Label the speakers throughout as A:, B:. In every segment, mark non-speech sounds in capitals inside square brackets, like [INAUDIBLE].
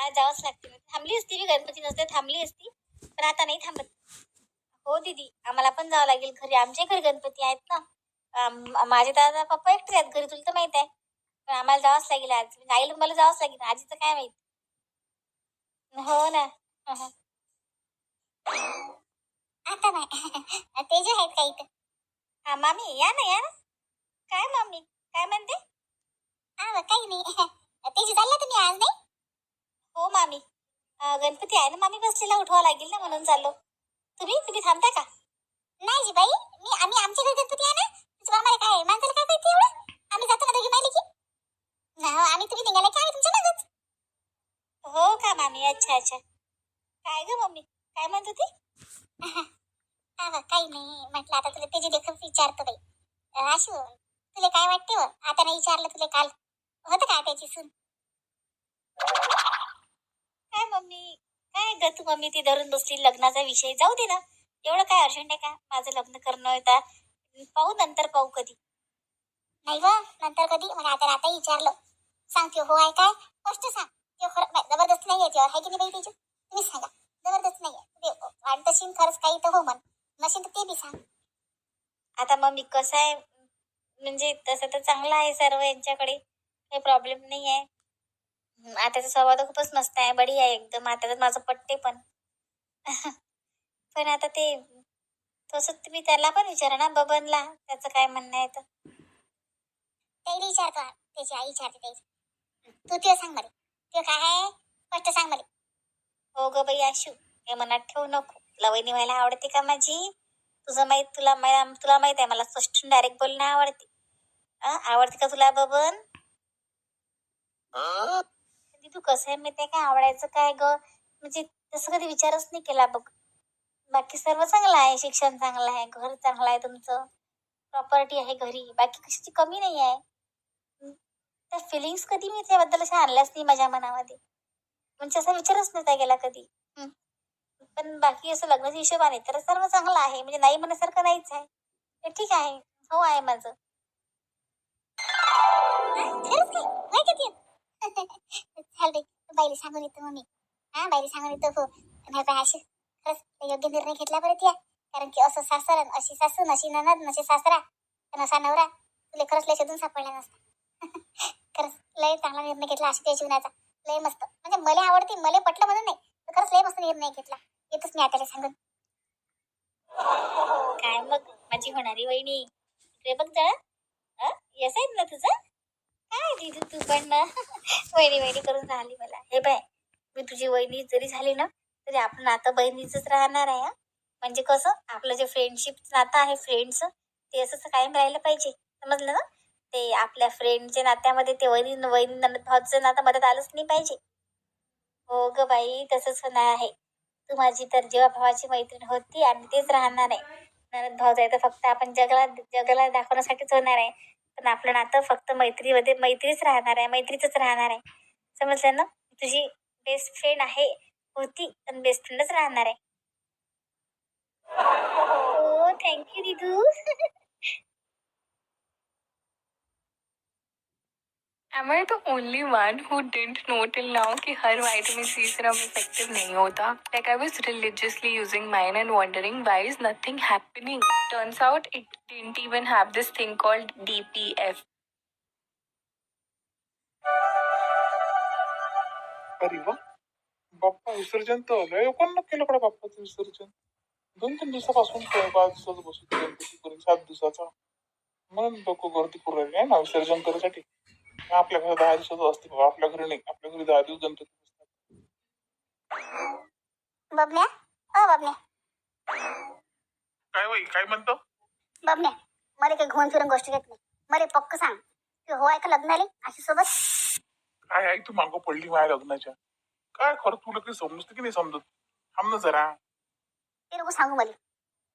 A: आज जावंच लागते. थांबली असती मी गणपती नसते थांबली असती. पण आता नाही थांबत. हो दीदी आम्हाला पण जावं लागेल. घरी आमच्या घरी गणपती आहेत ना. आम- माझे दादा पप्पा एकटे आहेत. घरी तुला तर माहीत आहे. पण आम्हाला जावंच लागेल आज. म्हणजे आईला मला जावंच लागेल. आजीचं काय माहीत? हो ना. आता नाही. ते जे आहेत काही हा मामी या ना या ना. काय मामी? काय म्हणते? हा काही नाही. तेजी चालला तुम्ही आज नाही? हो मामी. गणपती आहे ना मामी बसलेला उठवा लागेल ना म्हणून चाललो. तुम्ही? तुम्ही थांबता का? नाही जी बाई मी आम्ही आमच्या घरी गणपती आहे ना तुझ्या मामाला काय माणसाला काय माहिती एवढं? आम्ही जातो ना दोघी माहिती की हो आम्ही तुम्ही निघाला की आम्ही तुमच्या मागच. हो का मामी? अच्छा अच्छा. काय ग मम्मी? काय म्हणत होती? हा काही नाही. म्हटलं आता तुला त्याची देखत विचारतो बाई. अं, तुला काय वाटते हो? आता नाही विचारलं तुला काल. होतं का त्याची सून? काय मम्मी? काय ग तू मम्मी ती धरून बसली? लग्नाचा विषय जाऊ दे ना. एवढं काय अर्जंट आहे का? माझं लग्न करणं होता पाहू नंतर पाहू कधी. नाही व नंतर कधी? मला आता आता विचारलं. सांगते हो आहे काय? स्पष्ट सांग. ते खरं जबरदस्त नाही आहे त्यावर आहे की नाही बाई त्याची? तुम्ही सांगा. जबरदस्त नाही आहे तशी खरंच काही तर हो म्हण. नसेल तर ते बी सांग. आता मम्मी कसं आहे? म्हणजे तसं तर चांगलं आहे सर्व यांच्याकडे. काही प्रॉब्लेम नाही आहे आताचा स्वभाव तर खूपच मस्त आहे बढी आहे एकदम. आता तर माझं पटते पण. [LAUGHS] पण आता ते तसं तुम्ही त्याला पण विचारा ना बबनला. त्याचं काय म्हणणं आहे तर. त्याला विचारतो त्याची आई विचारते त्याची तू ते सांग मला. ते काय आहे? स्पष्ट सांग मला. हो ग बाई आशू हे मनात ठेवू नको. तुला वहिनी व्हायला आवडते का माझी? तुझं माहीत तुला मा- तुला माहीत आहे मला स्पष्ट डायरेक्ट बोलणं आवडते. अं, आवडते का तुला बबन? तू कसं आहे माहिती आहे आवडायचं काय ग? म्हणजे तसं कधी विचारच नाही केला बघ. बाकी सर्व चांगलं आहे शिक्षण चांगलं आहे घर चांगलं आहे तुमचं. प्रॉपर्टी आहे घरी. बाकी कशाची कमी नाही आहे. त्या फिलिंग्स कधी मी त्याबद्दल अशा आणल्याच नाही माझ्या मनामध्ये. म्हणजे असा विचारच नव्हता गेला कधी. पण बाकी असं लग्नाच्या हिशोबाने तर सर्व चांगलं आहे. म्हणजे नाही म्हणण्यासारखं नाहीच आहे. ते ठीक आहे. हो आहे माझं. चालते बाईले चाल बाई बाईला सांगून येतो मम्मी. हा बाईला सांगून येतो हो. नाही बाई अशी खरंच योग्य निर्णय घेतला बरं त्या. कारण की असं सासर अशी सासू नशी ननद नशी सासरा नसा असा नवरा तुला खरंच लय शोधून सापडला नसता. [LAUGHS] खरंच लय चांगला निर्णय घेतला अशी त्या जीवनाचा. लय मस्त. म्हणजे मला आवडते मला पटलं म्हणून नाही. तर खरंच लय मस्त निर्णय घेतला. येतोच मी आता सांगून. काय मग? माझी होणारी वहिनी. इकडे बघ जरा. येस आहेत ना तुझं? दीदी तू पण ना. [LAUGHS] वहिनी वहिनी करून राहिली मला. हे बाय मी तुझी वहिनी जरी झाली ना तरी आपण नातं बहिणीचंच राहणार आहे म्हणजे कसं आपलं जे फ्रेंडशिप नातं आहे फ्रेंडचं ते असंच कायम राहिलं पाहिजे. समजलं ना? ते आपल्या फ्रेंडच्या नात्यामध्ये ते वहिनी वहिनी नंद भाऊचं नातं मदत आलंच नाही पाहिजे. हो ग बाई तसंच होणार आहे. तू माझी तर जेव्हा भावाची मैत्रीण होती आणि तेच राहणार आहे. ननद भाऊ जायचं फक्त आपण जगाला जगाला दाखवण्यासाठीच होणार आहे. पण आपलं नातं फक्त मैत्रीमध्ये मैत्रीच राहणार आहे मैत्रीच राहणार आहे. समजलं ना? तुझी बेस्ट फ्रेंड आहे होती पण बेस्ट फ्रेंडच राहणार आहे. हो thank you Ridu
B: Am I the only one who didn't know till now कि हर vitamin C serum effective नहीं होता? Like I was religiously using mine and wondering why is nothing happening. Turns out it didn't even have this thing called DPF.
C: अरे वा बाप्पा विसर्जन तर लय लोकांना केलं कडे बाप्पाचं विसर्जन दोन तीन दिवसापासून ते पाच दिवसाचं बसू गणपती करून सात दिवसाचा म्हणून लोक गर्दी करू राहिले आहे ना विसर्जन करायसाठी आपल्या घरी दहा दिवसाचं असते बाबा. आपल्या घरी नाही. आपल्या घरी दहा दिवस गणपती बसतात.
A: बबन्या? अ बबन्या.
C: काय बाई काय म्हणतो?
A: बबन्या मला काही घुमून फिरून गोष्ट घेत नाही. मला पक्क सांग. की हो आहे का लग्न आले? अशी सोबत?
C: काय आई तू मागं पडली माझ्या लग्नाच्या. काय खरं तुला काही समजतं की नाही समजत? थांब ना जरा.
A: ते नको सांगू मला.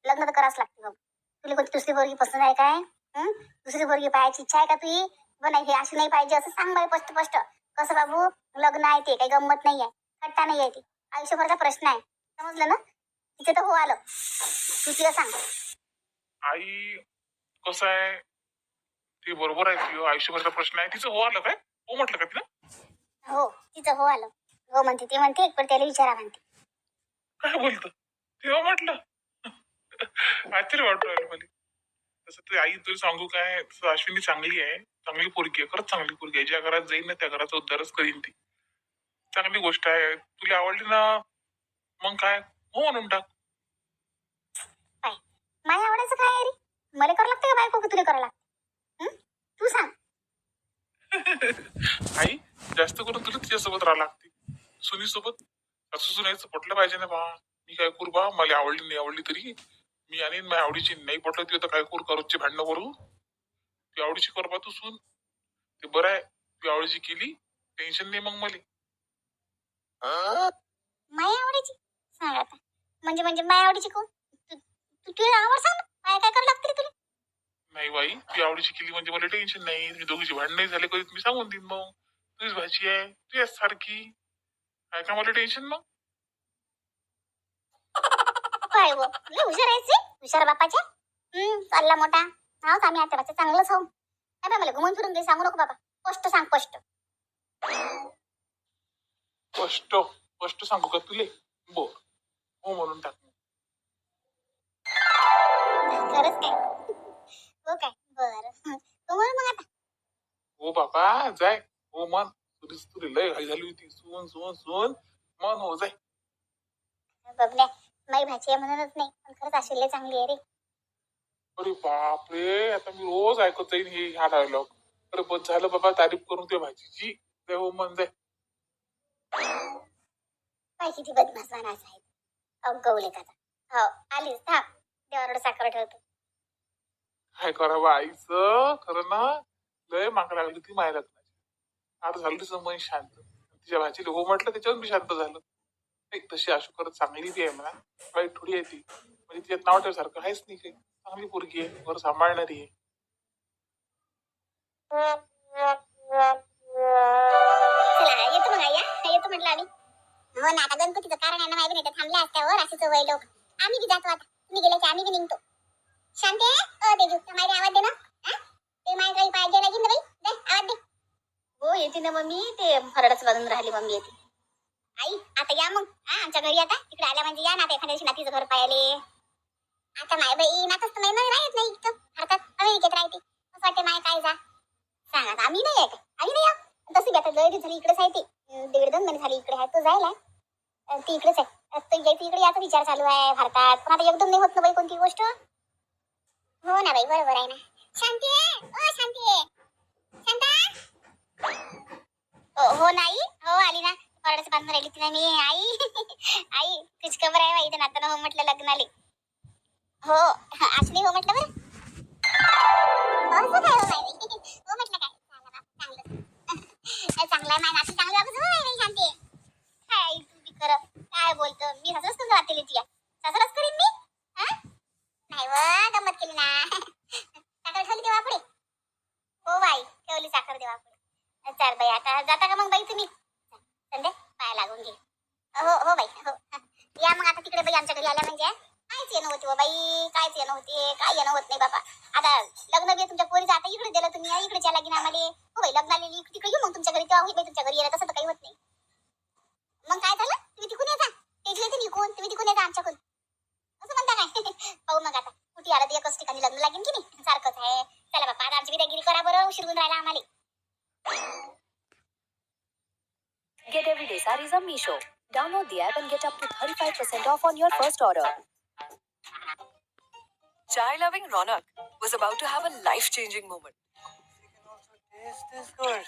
A: लग्न तर करावंच लागते बाबू. तुला कोणती दुसरी पोरगी पसंत आहे काय? हं? दुसरी पोरगी पाहायची इच्छा आहे का तुझी? व नाही हे अशी नाही पाहिजे असं सांग मला स्पष्ट स्पष्ट कसं बाबू? लग्न आहे ते काही गंमत नाही आहे थट्टा नाही आहे ती. आयुष्यभरचा प्रश्न आहे. समजलं ना? तिथे तर हो आलं. तू तिला सांग.
C: आई कसं आहे? ते बरोबर आहे तुझं आयुष्यभरचा प्रश्न आहे. तिचं हो आलं काय? हो म्हटलं का तिला?
A: हो तिचं हो आलं.
D: हो म्हणते ते म्हणते पण त्याला विचारा म्हणते.
C: काय बोलतो? तेव्हा म्हटलं. आश्चर्य वाटू राहिलं मला. तसं ते आई तुला सांगू काय? तसं अश्विनी चांगली आहे. चांगली पोरगी आहे. खरंच चांगली पोरगी आहे. ज्या घरात जाईल ना त्या घराचा उद्धारच करीन ती. चांगली गोष्ट आहे. तुला आवडली ना मग काय? हो म्हणून टाक.
D: माझ्या आवडायचं काय आहे रे? मला करावं लागतं का बायको का तुला करावं लागतं? हं? तू सांग. [LAUGHS]
C: आई जास्त करून तुला तिच्यासोबत राहा लागते. सुनीसोबत? असं सुनायचं पटलं पाहिजे ना बा. मी काय करू बा? मला आवडली नाही आवडली तरी. मी आणि माझ्या आवडीची नाही पटलं ती आता काय करू? करूची भांडणं करू? ती आवडीची कर बा तू सून. ते बरं आहे ती आवडीची केली टेन्शन नाही मग मला.
D: माझ्या आवडीची? सांग आता. म्हणजे म्हणजे आवडीची कोण? तू तू तुला आवड सांग ना. काय काय करावं लागतं रे तुला?
C: नाही बाई ती आवडीची केली म्हणजे मला टेन्शन नाही. मी दोघीची भांडण नाही झाले कधी मी सांगून देईन मग. तुझीच भाजी आहे तुझ्याच सारखी काय का मला टेन्शन मग?
D: काय हो लय हुशार आहेस रे. हुशार हम्म चालला मोठा. हा आम्ही आता बाचा चांगलंच हो काय बाई मला घुमून फिरून दे सांगू नको बाबा. स्पष्ट सांग स्पष्ट.
C: स्पष्ट स्पष्ट सांगू का तुले? बर हो म्हणून टाक.
D: खरंच काय? हो काय? बरं. हो म्हणून मग आता.
C: हो बाबा जाय. हो मन तुझी तुरी लय घाई झाली होती. सोन सोन सोन. मन हो जाय.
D: बघण्या माई भाची आहे म्हणूनच नाही. पण खरंच आशिल्ले चांगली आहे रे.
C: अरे बापरे आता मी रोज ऐकत जाईन हे ह्या डायलॉग अरे बस झालं बाबा तारीफ करून त्या भाजीची जाय. हो मन जाय
D: पाय किती बदमाश माणस आहेत का हो आलीच थांब. देवारोड साखर ठेवतो.
C: काय करावं आईचं? खरं ना लय माग लागली ती माय लग्नाची. आता झालं तिचं मन शांत. तिच्या भाजीला हो म्हटलं त्याच्यावर मी शांत झालं. एक तशी करत चांगली ती आहे म्हणा वाईट थोडी आहे ती. म्हणजे तिच्यात नाव ठेवसारखं आहेच नाही काही. चांगली पोरगी आहे. घर सांभाळणारी आहे.
D: चला येतो मग या येतो म्हटलं आम्ही. हो ना आता गणपतीचं कारण आहे ना माहिती नाही तर थांबल्या असत्यावर अशीच वय लोक. आम्ही बी जातो आता. तुम्ही गेले की आम्ही बी निघतो. शांते? अ तेजू त्या माहिती आवाज दे ना. हा? ते माहिती काही पाहिजे लागेल ना बाई? दे आवाज दे. हो येते ना मम्मी. ते फरडच बांधून राहिली मम्मी येते. आई आता या मग. हा आमच्या घरी आता. तिकडे आल्या म्हणजे या ना आता एखाद्या दिवशी नातीचं घर पाहिले आता माय बाई नातच तर नाही नाही राहत नाही इथं. भारतात अमेरिकेत राहते. असं वाटते माय काय जा. सांगा आता आम्ही नाही आहे का आम्ही नाही आहे. तसं बी आता लय झाली इकडेच आहे ते. दीड दोन महिने झाली इकडे आहे तो जायला ती इकडेच आहे. अं, तो यायचं इकडे याचा विचार चालू आहे भारतात. पण आता एकदम नाही होत ना बाई कोणती गोष्ट. हो ना बाई बरोबर आहे ना. शांती आहे ओ शांती आहे शांता? हो हो नाही हो आली ना. परडच बांधून राहिली तिला मी. आई [LAUGHS] आई तुझी खबर आहे बाई इथं हो म्हटलं लग्नाले. हो असली हो म्हटलं बरं. हो असं हो बाई? [LAUGHS] हो म्हटलं काय? चांगलं [LAUGHS] चांगलं. आहे हो शांती. काय तू बी काय बोलतो? मी सासरच कसं वाटेल तुया सासरच करीन मी? नाही व केली ना. साखर ठेवली तेव्हा पुढे? हो बाई ठेवली साखर देवा पुढे. चाल बाई आता जाता का मग बाई तुम्ही? लागून घे. हो हो बाई हो. या मग आता तिकडे बाई आमच्या घरी आल्या म्हणजे. कायच येणं होती हो बाई कायच येणं होते काय येणं होत नाही बाबा. आता लग्न बी तुमच्या पोरीचं आता इकडे दिलं तुम्ही इकडे चला की आम्हाला हो बाई लग्नाला आलेली तिकडे येऊ मग तुमच्या घरी. तेव्हा होईल बाई तुमच्या घरी येणं तसं तर काही होत नाही. मग काय झालं? तुम्ही तिकून येता तेच येते निघून तुम्ही तिकून येता आमच्याकडून? असं म्हणता काय? [LAUGHS] पाहू मग आता. कुठे आलं तर एकच ठिकाणी लग्न लागेल की नाही? सारखंच आहे. चला बाबा आता आमची विदागिरी करा बरं उशीर होऊन राहिला आम्हाला.
E: Get everyday sarees on Meesho. Download the app and get up to 35% off on your first order.
F: Chai loving Ronak was about to have a life changing moment.
G: Can also taste this good.